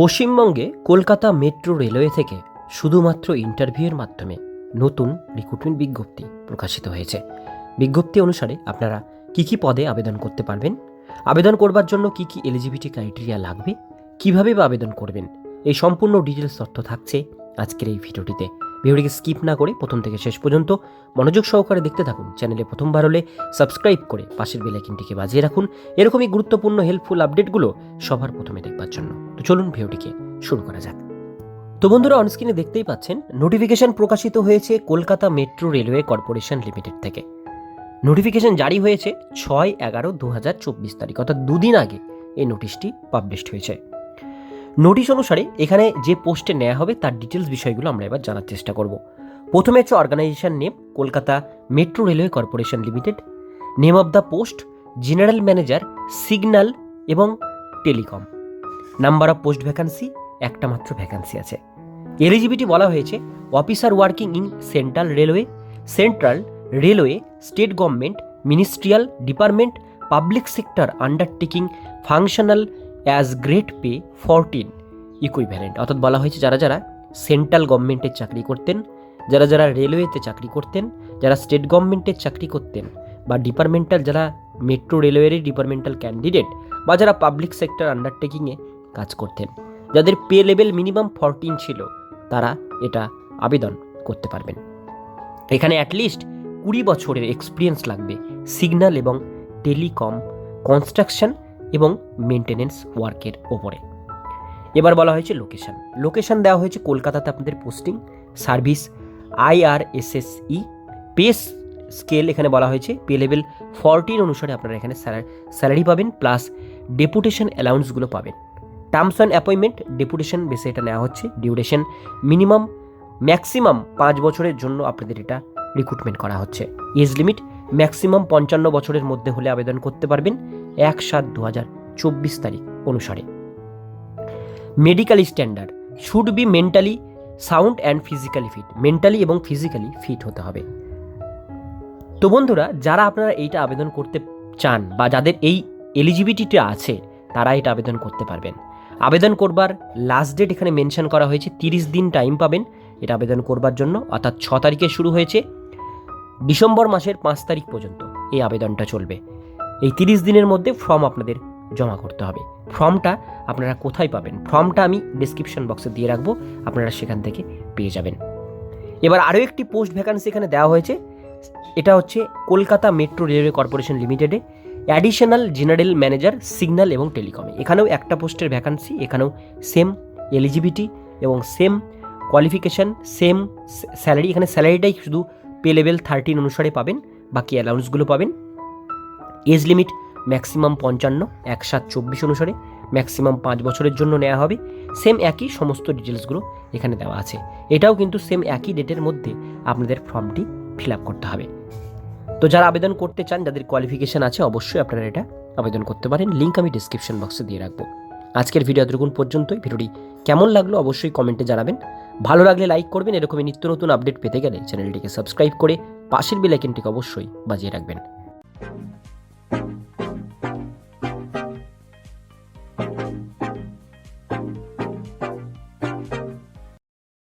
পশ্চিমবঙ্গে Kolkata metro railway থেকে শুধুমাত্র ইন্টারভিউয়ের মাধ্যমে নতুন রিক্রুটমেন্ট বিজ্ঞপ্তি প্রকাশিত হয়েছে। বিজ্ঞপ্তি অনুসারে আপনারা কী কী পদে আবেদন করতে পারবেন, আবেদন করবার জন্য কী কী এলিজিবিলিটি ক্রাইটেরিয়া লাগবে, কীভাবে বা আবেদন করবেন, এই সম্পূর্ণ ডিটেলস তথ্য থাকছে আজকের এই ভিডিওটিতে। ভিডিওটিকে স্কিপ না করে প্রথম থেকে শেষ পর্যন্ত মনোযোগ সহকারে দেখতে থাকুন। চ্যানেলে প্রথমবার হলে সাবস্ক্রাইব করে পাশের বেলাইকিনটিকে বাজিয়ে রাখুন। এরকমই গুরুত্বপূর্ণ হেল্পফুল আপডেটগুলো সবার প্রথমে দেখবার জন্য। তো চলুন ভিডিওটিকে শুরু করা যাক। তো বন্ধুরা অনস্ক্রিনে দেখতেই পাচ্ছেন নোটিফিকেশন প্রকাশিত হয়েছে Kolkata metro railway corporation limited থেকে। নোটিফিকেশন জারি হয়েছে ছয় এগারো দু হাজার চব্বিশ তারিখ, অর্থাৎ দুদিন আগে এই নোটিশটি পাবলিশড হয়েছে। নোটিশ অনুসারে এখানে যে পোস্টে নেওয়া হবে তার ডিটেলস বিষয়গুলো আমরা এবার জানার চেষ্টা করব। প্রথমে হচ্ছে organisation name Kolkata metro railway corporation limited. Name of the post general manager signal এবং telecom number of post vacancy একটা মাত্র ভ্যাকান্সি আছে। এলিজিবিলিটি বলা হয়েছে officer working in central railway central railway state government ministerial department public sector undertaking functional as grade pay fourteen equivalent অর্থাৎ বলা হয়েছে যারা যারা সেন্ট্রাল গভর্নমেন্টের চাকরি করতেন, যারা যারা রেলওয়েতে চাকরি করতেন, যারা স্টেট গভর্নমেন্টের চাকরি করতেন, বা ডিপার্টমেন্টাল যারা মেট্রো রেলওয়েরই ডিপার্টমেন্টাল ক্যান্ডিডেট বা যারা পাবলিক সেক্টর আন্ডারটেকিংয়ে কাজ করতেন। যাদের পে লেভেল মিনিমাম ফরটিন ছিল, তারা এটা আবেদন করতে পারবেন। এখানে অ্যাটলিস্ট কুড়ি বছরের এক্সপিরিয়েন্স লাগবে সিগন্যাল এবং টেলিকম কনস্ট্রাকশন এবং মেনটেনেন্স ওয়ার্কের ওপরে। এবার বলা হয়েছে লোকেশন লোকেশন দেওয়া হয়েছে কলকাতাতে আপনাদের posting service IRSSE pay scale এখানে বলা হয়েছে পে লেভেল ফরটিন অনুসারে আপনারা এখানে স্যালারি পাবেন প্লাস ডেপুটেশন অ্যালাউন্সগুলো পাবেন। টার্মস অ্যান্ড অ্যাপয়েন্টমেন্ট ডেপুটেশন বেসে এটা নেওয়া হচ্ছে। ডিউরেশন মিনিমাম ম্যাক্সিমাম পাঁচ বছরের জন্য আপনাদের এটা রিক্রুটমেন্ট করা হচ্ছে। এজ লিমিট ম্যাক্সিমাম পঞ্চান্ন বছরের মধ্যে হলে আবেদন করতে পারবেন। এক সাত দু হাজার চব্বিশ তারিখ অনুসারে। Medical standard should be mentally sound and physically fit mentally এবং ফিজিক্যালি ফিট হতে হবে। তো বন্ধুরা, যারা আপনারা এইটা আবেদন করতে চান বা যাদের এই এলিজিবিলিটিটা আছে, তারা এটা আবেদন করতে পারবেন। আবেদন করবার লাস্ট ডেট এখানে মেনশন করা হয়েছে, তিরিশ দিন টাইম পাবেন এটা আবেদন করবার জন্য, অর্থাৎ ছ তারিখে শুরু হয়েছে। ডিসেম্বর মাসের পাঁচ তারিখ পর্যন্ত এই আবেদনটা চলবে। এই তিরিশ দিনের মধ্যে ফর্ম আপনাদের জমা করতে হবে। ফর্মটা আপনারা কোথায় পাবেন? ফর্মটা আমি ডিসক্রিপশন বক্সে দিয়ে রাখব, আপনারা সেখান থেকে পেয়ে যাবেন। এবার আরও একটি পোস্ট ভ্যাকান্সি এখানে দেওয়া হয়েছে। এটা হচ্ছে কলকাতা মেট্রো রেলওয়ে কর্পোরেশন লিমিটেডে অ্যাডিশনাল জেনারেল ম্যানেজার সিগন্যাল এবং টেলিকমে এখানেও একটা পোস্টের ভ্যাকান্সি এখানেও সেম এলিজিবিলিটি এবং সেম কোয়ালিফিকেশান সেম স্যালারি এখানে স্যালারিটাই শুধু পে লেভেল থার্টিন অনুসারে পাবেন, বাকি অ্যালাউন্সগুলো পাবেন। এজ লিমিট ম্যাক্সিমাম পঞ্চান্ন এক সাত চব্বিশ অনুসারে ম্যাক্সিমাম পাঁচ বছরের জন্য নেওয়া হবে। সেম একই সমস্ত ডিটেলসগুলো এখানে দেওয়া আছে। এটাও কিন্তু সেম একই ডেটের মধ্যে আপনাদের ফর্মটি ফিল আপ করতে হবে। তো যারা আবেদন করতে চান, যাদের কোয়ালিফিকেশান আছে, অবশ্যই আপনারা এটা আবেদন করতে পারেন। লিঙ্ক আমি ডিসক্রিপশন বক্সে দিয়ে রাখব। আজকের ভিডিও এতটুকুন পর্যন্তই। ভিডিওটি কেমন লাগল অবশ্যই কমেন্টে জানাবেন। ভালো লাগলে লাইক করবেন। এরকমই নিত্য নতুন আপডেট পেতে গেলে চ্যানেলটিকে সাবস্ক্রাইব করে পাশের বেলাইকেনটিকে অবশ্যই বাজিয়ে রাখবেন।